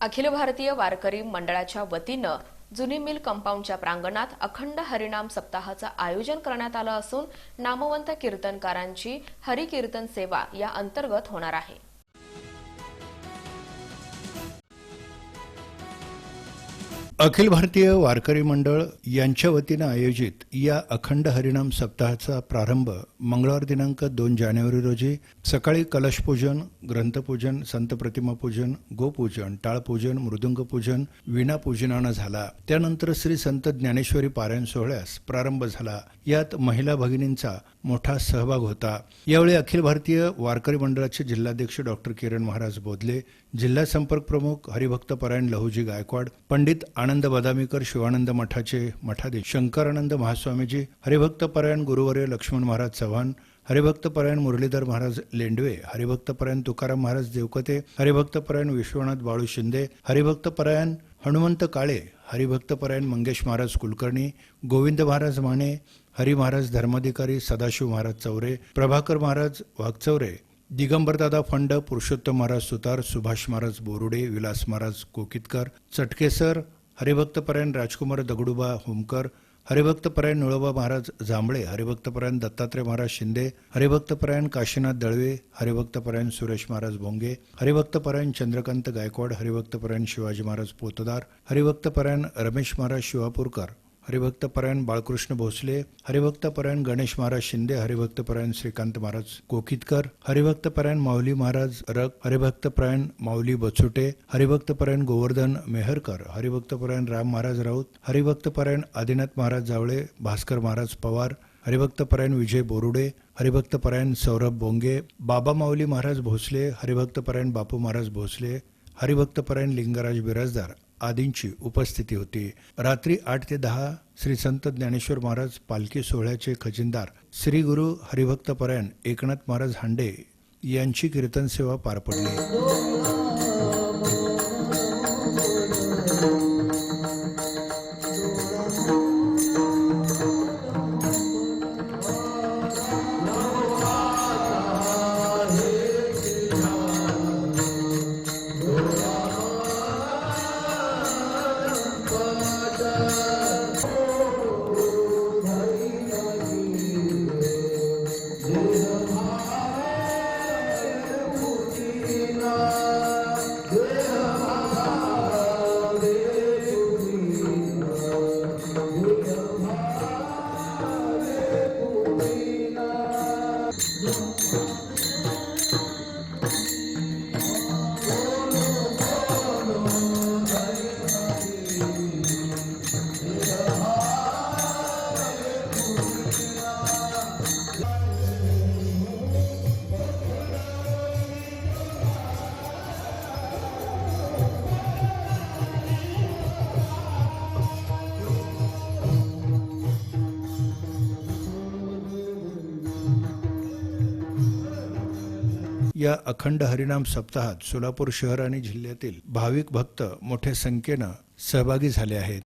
अखिल भारतीय वारकरी मंडळाच्या वतीनं जुनी मिल कंपाऊंडच्या प्रांगणात अखंड हरिनाम सप्ताहाचं आयोजन करण्यात आलं असून नामवंत कीर्तनकारांची हरिकीर्तन सेवा या अंतर्गत होणार आहे. अखिल भारतीय वारकरी मंडळ यांच्या वतीनं आयोजित या अखंड हरिनाम सप्ताहाचा प्रारंभ मंगळवार दिनांक दोन जानेवारी रोजी सकाळी कलशपूजन ग्रंथपूजन संत प्रतिमापूजन गोपूजन टाळपूजन मृदुंगपूजन पूजन झाला. त्यानंतर श्री संत ज्ञानेश्वरी पारायण सोहळ्यास प्रारंभ झाला. यात महिला भगिनींचा मोठा सहभाग होता. यावेळी अखिल भारतीय वारकरी मंडळाचे जिल्हाध्यक्ष डॉक्टर किरण महाराज बोधले जिल्हा संपर्क प्रमुख हरिभक्त परायण लहुजी गायकवाड पंडित आनंद बदामीकर शिवानंद मठाचे मठाधीश शंकरानंद महास्वामीजी हरिभक्त परायण गुरुवर्य लक्ष्मण महाराज चव्हाण हरिभक्त परायण मुरलीधर महाराज लेंडवे हरिभक्त परायण तुकाराम महाराज देवकते हरिभक्तपरायण विश्वनाथ बाळू शिंदे हरिभक्त परायण हनुमंत काळे हरिभक्त परायण मंगेश महाराज कुलकर्णी गोविंद महाराज माने हरी महाराज धर्माधिकारी सदाशिव महाराज चौरे प्रभाकर महाराज वाघचौरे दिगंबरदादा फंड पुरुषोत्तम महाराज सुतार सुभाष महाराज बोरुडे विलास महाराज कोकितकर चटकेसर हरिभक्तपरायण राजकुमार दगडूबा होमकर हरिभक्तपरायण निळोबा महाराज जांभळे हरिभक्तपरायण दत्तात्रय महाराज शिंदे हरिभक्तपरायण काशीनाथ दळवे हरिभक्तपरायण सुरेश महाराज भोंगे हरिभक्तपरायण चंद्रकांत गायकवाड हरिभक्तपरायण शिवाजी महाराज पोतदार हरिभक्तपरायण रमेश महाराज शिवापूरकर हरिभक्तपरायण बाळकृष्ण भोसले हरिभक्तपरायण गणेश महाराज शिंदे हरिभक्तपरायण श्रीकांत महाराज कोकितकर हरिभक्तपरायण माऊली महाराज रक हरिभक्तपरायण माऊली बचुटे हरिभक्तपरायण गोवर्धन मेहरकर हरिभक्तपरायण राम महाराज राऊत हरिभक्तपरायण आदिनाथ महाराज जावळे भास्कर महाराज पवार हरिभक्तपरायण विजय बोरुडे हरिभक्तपरायण सौरभ बोंगे बाबा माऊली महाराज भोसले हरिभक्तपरायण बापू महाराज भोसले हरिभक्तपरायण लिंगराज बिराजदार आदींची उपस्थिती होती. रात्री आठ ते दहा श्री संत ज्ञानेश्वर महाराज पालखी सोहळ्याचे खजिनदार श्री गुरु हरिभक्तपरायण एकनाथ महाराज हांडे यांची कीर्तन सेवा पार पडली. या अखंड हरिनाम सप्ताहात सोलापूर शहर आणि जिल्ह्यातील भाविक भक्त मोठ्या संख्येनं सहभागी झाले आहेत.